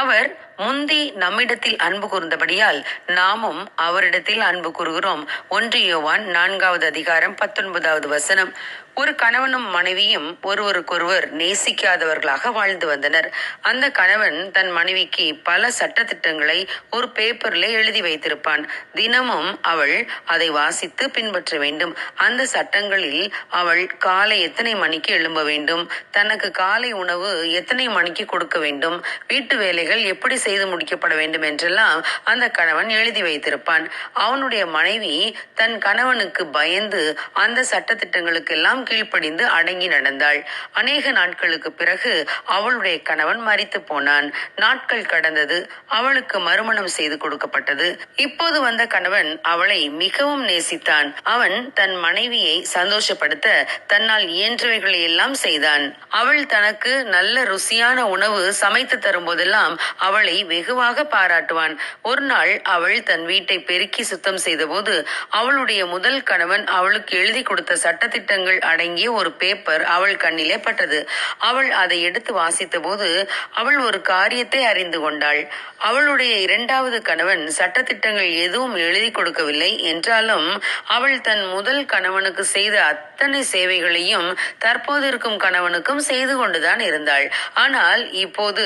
அவர் முந்தி நம்மிடத்தில் அன்பு கூர்ந்தபடியால் நாமும் அவரிடத்தில் அன்பு கூறுகிறோம். ஒன்று யோவான் நான்காவது அதிகாரம் பத்தொன்பதாவது வசனம். ஒரு கணவனும் மனைவியும் ஒருவருக்கொருவர் நேசிக்காதவர்களாக வாழ்ந்து வந்தனர். அந்த கணவன் தன் மனைவிக்கு பல சட்டத்திட்டங்களை ஒரு பேப்பரில் எழுதி வைத்திருப்பான். தினமும் அவள் அதை வாசித்து பின்பற்ற வேண்டும். அந்த சட்டங்களில் அவள் காலை எத்தனை மணிக்கு எழும்ப வேண்டும்? தனக்கு காலை உணவு எத்தனை மணிக்கு கொடுக்க வேண்டும்? வீட்டு வேலைகள் எப்படி செய்து முடிக்கப்பட வேண்டும் என்றெல்லாம் அந்த கணவன் எழுதி வைத்திருப்பான். அவனுடைய மனைவி தன் கணவனுக்கு பயந்து அந்த சட்டத்திட்டங்களுக்கெல்லாம் கீழ்ப்படிந்து அடங்கி நடந்தாள். அநேக நாட்களுக்கு பிறகு அவளுடைய கணவன் மறித்து போனான். நாட்கள் கடந்தது. அவளுக்கு மறுமணம் செய்து கொடுக்கப்பட்டது. இப்போது வந்த கணவன் அவளை மிகவும் நேசித்தான். அவன் தன் மனைவியை சந்தோஷப்படுத்த தன்னால் இயன்றவைகளை எல்லாம் செய்தான். அவள் தனக்கு நல்ல ருசியான உணவு சமைத்து தரும்போதெல்லாம் அவளை வெகுவாக பாராட்டுவான். ஒரு நாள் அவள் தன் வீட்டை பெருக்கி சுத்தம் செய்தபோது அவளுடைய முதல் கணவன் அவளுக்கு எழுதி கொடுத்த சட்டத்திட்டங்கள் அடங்கிய ஒரு பேப்பர் அவள் கண்ணிலே பட்டது. அவள் அதை எடுத்து வாசித்தபோது அவள் ஒரு காரியத்தை அறிந்து கொண்டாள். அவளுடைய இரண்டாவது கணவன் சட்டத்திட்டங்கள் எதுவும் எழுதி கொடுக்கவில்லை என்றாலும் அவள் தன் முதல் கணவனுக்கு செய்த அத்தனை சேவைகளையும் தற்போது இருக்கும் கணவனுக்கும் செய்து கொண்டுதான் இருந்தாள். ஆனால் இப்போது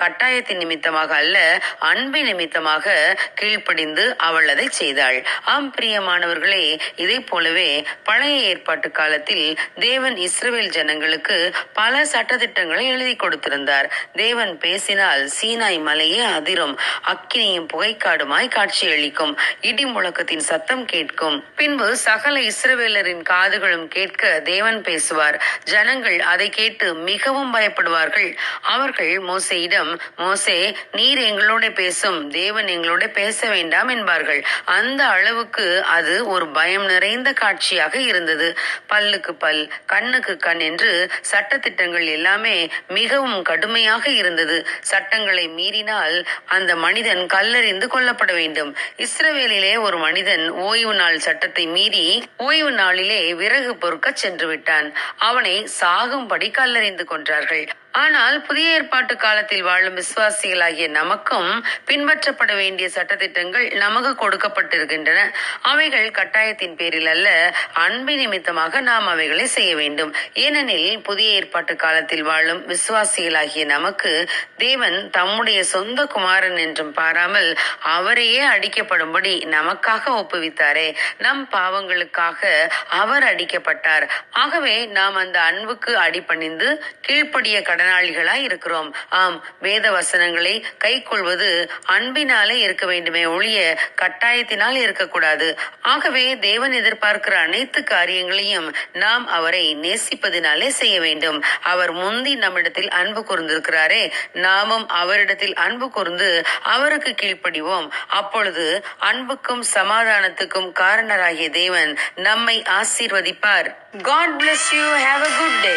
கட்டாயத்தின் நிமித்தமாக அல்ல அன்பின் நிமித்தமாக கீழ்ப்படிந்து அவள் அதை செய்தாள். ஆம் பிரியமானவர்களே இதை போலவே பழைய ஏற்பாட்டு காலத்தில் தேவன் இஸ்ரேல் ஜனங்களுக்கு பல சட்டதிட்டங்களை எழுதி கொடுத்திருந்தார். தேவன் பேசினால் சீனாய் மலையே அதிரும் அக்கினியும் புகைக்காடுமாய் காட்சியளிக்கும் இடி முழக்கத்தின் சத்தம் கேட்கும். பின்பு சகல இஸ்ரவேலரின் காதுகளும் கேட்க தேவன் பேசுவார். ஜனங்கள் அதை கேட்டு மிகவும் பயப்படுவார்கள். அவர்கள் மோசையிடம் மோசே நீர் எங்களோட பேசும் தேவன் எங்களோட பேச வேண்டாம் என்பார்கள். அந்த அளவுக்கு அது ஒரு பயம் நிறைந்த காட்சியாக இருந்தது. பல்லுக்கு பல் கண்ணுக்கு கண் என்று சட்டத்திட்டங்கள் எல்லாமே மிகவும் கடுமையாக இருந்தது. சட்டங்களை மீறினால் அந்த மனிதன் கல்லறிந்து கொல்லப்பட வேண்டும். இஸ்ரவேலிலே ஒரு மனிதன் ஓய்வு நாள் சட்டத்தை மீறி ஓய்வு நாளிலே விறகு பொறுக்க சென்று விட்டான். அவனை சாகும்படி கல்லறிந்து கொன்றார்கள். ஆனால் புதிய ஏற்பாட்டு காலத்தில் வாழும் விசுவாசிகளாகிய நமக்கும் பின்பற்றப்பட வேண்டிய சட்டத்திட்டங்கள் நமக்கு கொடுக்கப்பட்டிருக்கின்றன. அவைகள் கட்டாயத்தின் பேரில் அல்ல அன்பு நிமித்தமாக நாம் அவைகளை செய்ய வேண்டும். ஏனெனில் புதிய ஏற்பாட்டு காலத்தில் வாழும் விசுவாசிகளாகிய நமக்கு தேவன் தம்முடைய சொந்த குமாரன் என்றும் பாராமல் அவரையே அடிக்கப்படும்படி நமக்காக ஒப்புவித்தாரே. நம் பாவங்களுக்காக அவர் அடிக்கப்பட்டார். ஆகவே நாம் அந்த அன்புக்கு அடிபணிந்து கீழ்ப்படிய கடனாளிகளாய் இருக்கிறோம். ஆம் வேத வசனங்களை கை கொள்வது அன்பினாலே இருக்க வேண்டுமே ஒழிய கட்டாயத்தினால் இருக்கக்கூடாது. ஆகவே தேவன் எதிர்பார்க்கிற அனைத்து காரியங்களையும் நாம் அவரை நேசிப்பதினாலே செய்ய வேண்டும். அவர் முந்தி நம்மிடத்தில் அன்பு கூர்ந்திருக்கிறாரே நாமும் அவரிடத்தில் அன்பு கூர்ந்து அவருக்கு கீழ்ப்படிவோம். அப்பொழுது அன்புக்கும் சமாதானத்துக்கும் காரணராகிய தேவன் நம்மை ஆசீர்வதிப்பார். God bless you have a good day